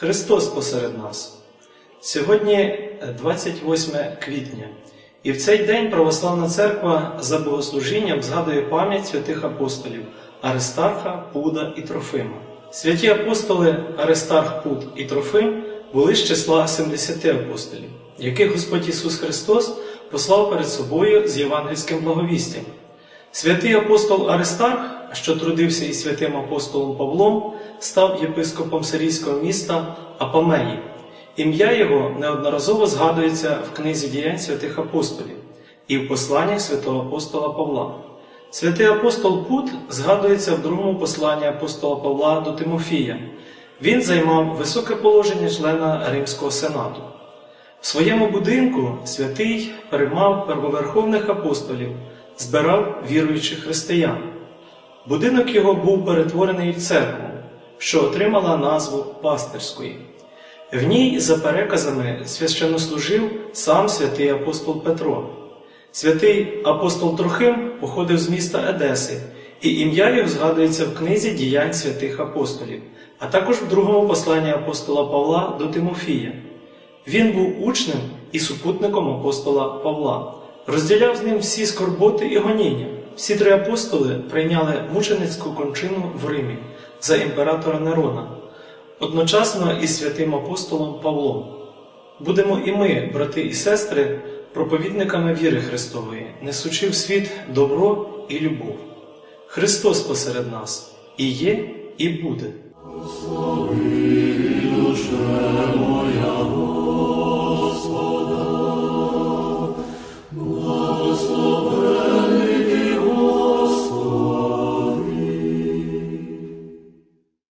Христос посеред нас. Сьогодні е, 28 квітня, і в цей день Православна Церква за богослужінням згадує пам'ять святих апостолів Аристарха, Пуда і Трофима. Святі апостоли Аристарх, Пуд і Трофим були з числа 70 апостолів, яких Господь Ісус Христос послав перед собою з євангельським благовістям. Святий апостол Аристарх, що трудився із святим апостолом Павлом, став єпископом сирійського міста Апамеї. Ім'я його неодноразово згадується в книзі діянь святих апостолів і в посланнях святого апостола Павла. Святий апостол Пут згадується в другому посланні апостола Павла до Тимофія. Він займав високе положення члена Римського сенату. В своєму будинку святий приймав первоверховних апостолів, збирав віруючих християн. Будинок його був перетворений в церкву, що отримала назву пастирської. В ній, за переказами, священнослужив сам святий апостол Петро. Святий апостол Трохим походив з міста Едеси, і ім'я його згадується в книзі діянь святих апостолів, а також в другому посланні апостола Павла до Тимофія. Він був учнем і супутником апостола Павла, розділяв з ним всі скорботи і гоніння. Всі три апостоли прийняли мученицьку кончину в Римі за імператора Нерона, одночасно із святим апостолом Павлом. Будемо і ми, брати і сестри, проповідниками віри Христової, несучи в світ добро і любов. Христос посеред нас і є, і буде.